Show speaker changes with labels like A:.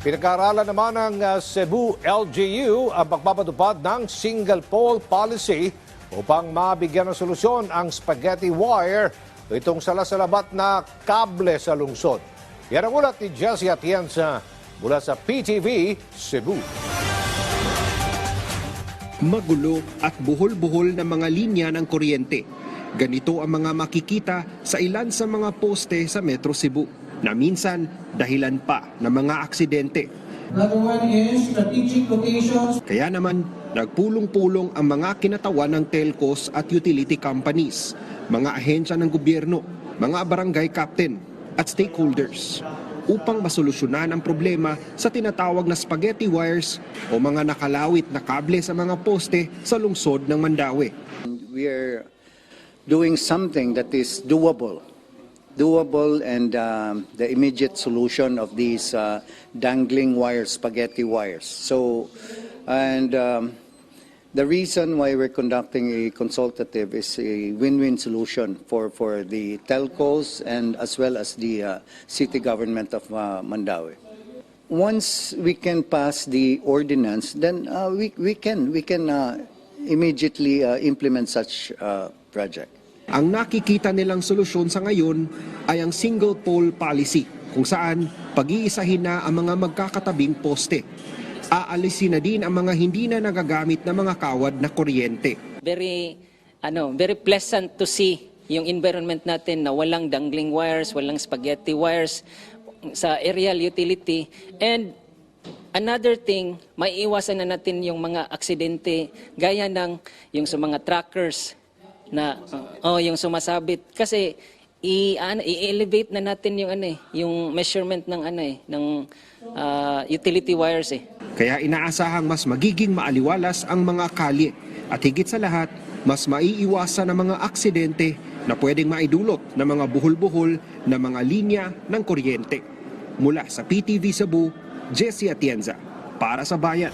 A: Pinag-aaralan naman ng uh, Cebu LGU ang pagpapatupad ng single pole policy upang mabigyan ng solusyon ang spaghetti wire itong salasalabat na kable sa lungsod. Yan ang ulat ni Jessie Atienza mula sa PTV Cebu.
B: Magulo at buhol-buhol na mga linya ng kuryente. Ganito ang mga makikita sa ilan sa mga poste sa Metro Cebu na minsan dahilan pa ng mga aksidente.
C: Another one is strategic locations
B: Kaya naman, nagpulong-pulong ang mga kinatawan ng telcos at utility companies, mga ahensya ng gobyerno, mga barangay captain at stakeholders upang masolusyonan ang problema sa tinatawag na spaghetti wires o mga nakalawit na kable sa mga poste sa lungsod ng Mandawi.
D: we are doing something that is doable doable and um, the immediate solution of these uh, dangling wires spaghetti wires so and um, the reason why we're conducting a consultative is a win-win solution for, for the telcos and as well as the uh, city government of uh, Mandawi. Once we can pass the ordinance, then uh, we, we can we can uh, immediately uh, implement such project.
B: Ang nakikita nilang solusyon sa ngayon ay ang single pole policy kung saan pag-iisahin na ang mga magkakatabing poste. Aalisin na din ang mga hindi na nagagamit na mga kawad na kuryente.
E: very ano, very pleasant to see yung environment natin na walang dangling wires, walang spaghetti wires sa aerial utility and another thing, maiiwasan na natin yung mga aksidente gaya ng yung sa mga trackers na oh yung sumasabit kasi i ano, i-elevate na natin yung ano eh, yung measurement ng ano eh ng ah, utility wires eh.
B: Kaya inaasahang mas magiging maaliwalas ang mga kalye at higit sa lahat, mas maiiwasan ang mga aksidente na pwedeng maidulot ng mga buhol-buhol na mga linya ng kuryente. Mula sa PTV Cebu, Jesse Atienza, para sa Bayan.